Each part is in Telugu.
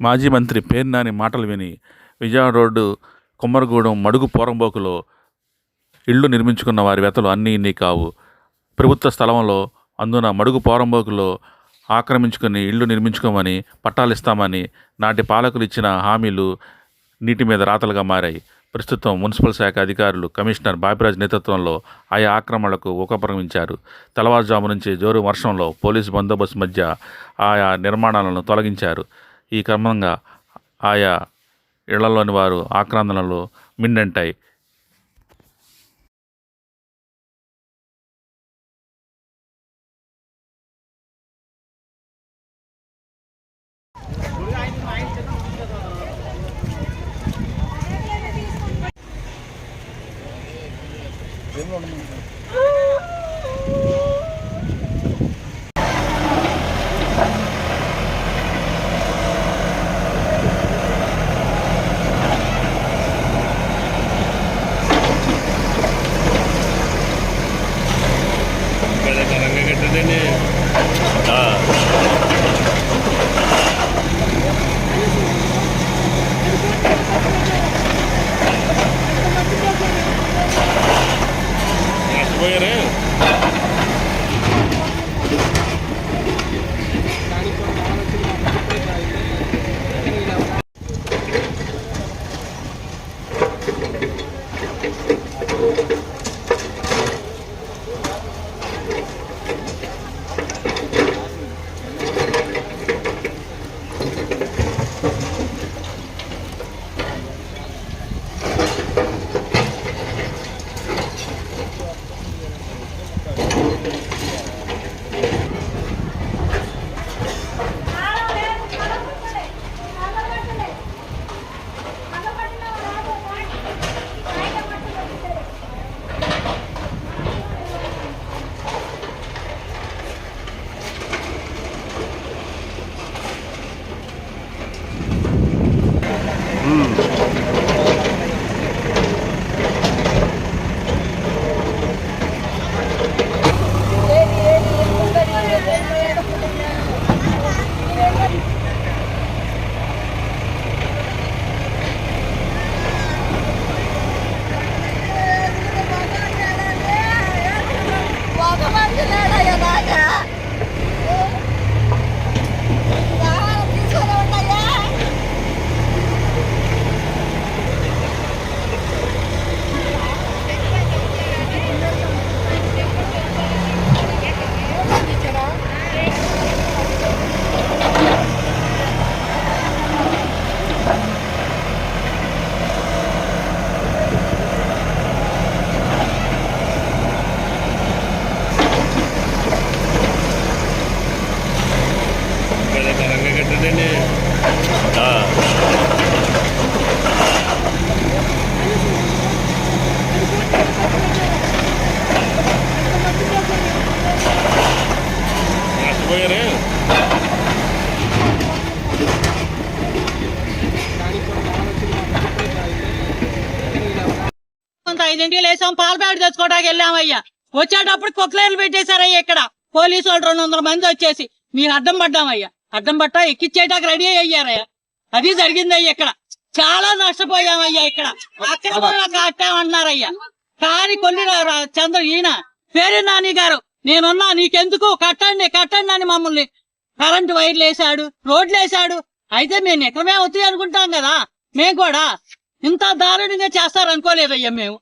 మాజీ మంత్రి పేర్నాని మాటలు విని విజయవాడ రోడ్డు కుమ్మరగూడెం మడుగు పోరంబోకులో ఇళ్ళు నిర్మించుకున్న వారి వెతలు అన్నీ ఇన్ని కావు. ప్రభుత్వ స్థలంలో అందున మడుగు పోరంబోకులో ఆక్రమించుకుని ఇళ్ళు నిర్మించుకోమని పట్టాలిస్తామని నాటి పాలకులు ఇచ్చిన హామీలు నీటి మీద రాతలుగా మారాయి. ప్రస్తుతం మున్సిపల్ శాఖ అధికారులు కమిషనర్ బాపిరాజ్ నేతృత్వంలో ఆయా ఆక్రమణలకు ఉపక్రమించారు తెల్లవారుజాము నుంచి జోరు వర్షంలో పోలీసు బందోబస్తు మధ్య ఆయా నిర్మాణాలను తొలగించారు. ఈ క్రమంగా ఆయా ఇళ్ళలోని వారు ఆక్రందనలు మిండంటాయి మగమంటున్నాడయ్యా ఐదింటికి లేసాం పాల ప్యాకెట్ తెచ్చుకోవడానికి వెళ్ళామయ్యా. వచ్చేటప్పుడు కుక్కలేరు పెట్టేశారయ్యా ఇక్కడ. పోలీసు వాళ్ళు రెండు వందల మంది వచ్చేసి. మీరు అడ్డం పడ్డామయ్యా. అడ్డం పట్టా ఎక్కిచ్చేయడానికి రెడీ అయ్యారయ్యా. అది జరిగిందయ్యా ఇక్కడ. చాలా నష్టపోయామయ్యా ఇక్కడ. అక్రమంగా కట్టామన్నారయ్యా కానీ కొన్ని చంద్ర ఈయన పేరు నాని గారు. నేనున్నా నీకెందుకు? కట్టండి కట్టండి అని మమ్మల్ని. కరెంటు వైర్లు వేసాడు రోడ్లు వేసాడు అయితే మేము ఎక్కడమే అవుతాయి అనుకుంటాం కదా. మేము కూడా ఇంత దారుణంగా చేస్తారనుకోలేదయ్యా మేము.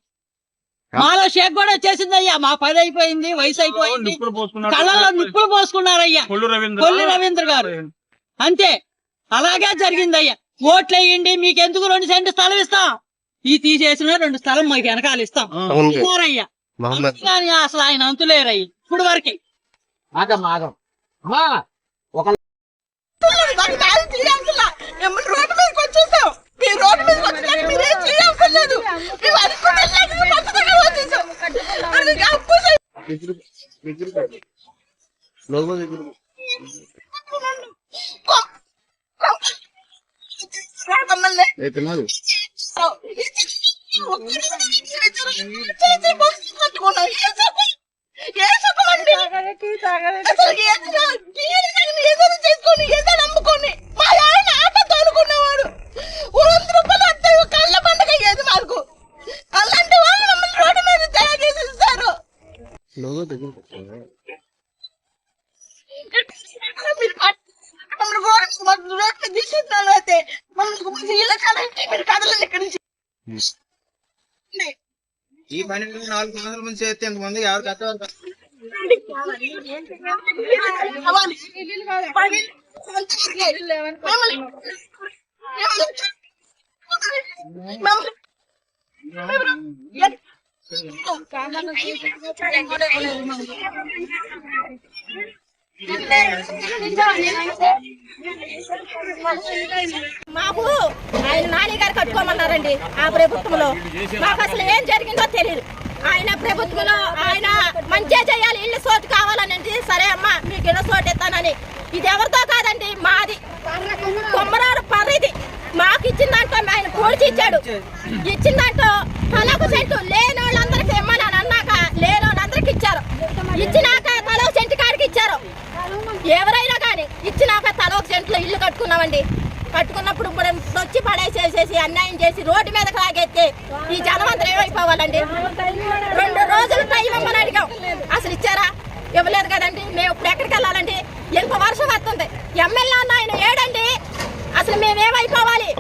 మాలో షేక్ కూడా వచ్చేసిందయ్యా. మా పని అయిపోయింది వయసు అయిపోయింది. కళ్ళల్లో నిప్పులు పోసుకున్నారయ్యా. కొల్లి రవీంద్ర. గారు. అంతే. అలాగే జరిగిందయ్యా. ఓట్లు వేయండి మీకెందుకు రెండు సెంటు స్థలం ఇస్తాం? ఈ తీసేసిన రెండు స్థలం మాకు వెనకాల ఇస్తాం. కానీ అసలు ఆయన అంతులేరయ్యి. ఇప్పుడు వరకే. చేయాల్సిందా మిమ్మల్ని రోడ్డు మీదకి వచ్చేసాం. మీ రోడ్డు మీదకి మీరు చేయాల్సిన లేదు. వచ్చేసాం అందుకే అప్పు చేయ- కదలేదు ఇక్కడి నుంచి ఈ పని నాలుగు సంవత్సరాల నుంచి చేస్తే ఇంతమంది ఎవరికి అర్థం కావాలి. పని అంతవరకే. మమ్మల్ని మమ్మల్ని మాకు ఆయన నాని గారు కట్టుకోమన్నారండి ఆ ప్రభుత్వంలో. మాకు అసలు ఏం జరిగిందో తెలియదు ఆయన ప్రభుత్వంలో ఆయన మంచిగా చేయాలి ఇల్లు సోటు కావాలని అంటే, సరే అమ్మా మీకు ఇళ్ళ సోటు ఇస్తానని. ఇది ఎవరితో కాదండి? మాది. కొమ్మరారు పరిధి. మాకు ఇచ్చిన దాంట్లో ఆయన పూడ్చి ఇచ్చాడు ఇచ్చిన దాంట్లో తలకు సెంటు లేని వాళ్ళందరికీ ఇమ్మని అని అన్నాక లేని వాళ్ళందరికీ ఇచ్చారు. ఇచ్చినాక తలకు సెంటు కాడికి ఇచ్చారు. ఎవరైనా కానీ ఇచ్చినాక తల సెంట్లో ఇల్లు కట్టుకున్నామండి. కట్టుకున్నప్పుడు ఇప్పుడు వచ్చి పడేసేసేసి అన్యాయం చేసి రోడ్డు మీద లాగెత్తే ఈ జనం అంతా ఏమైపోవాలండి? రెండు రోజులు టైం ఇవ్వమని అడిగాం. అసలు ఇచ్చారా? ఇవ్వలేదు కదండి. మేము ఇప్పుడు ఎక్కడికి వెళ్ళాలండి? ఎంత వర్షం వస్తుంది? ఎమ్మెల్యే అన్న ఆయన ఏడండి? అసలు మేమేమైపోవాలి?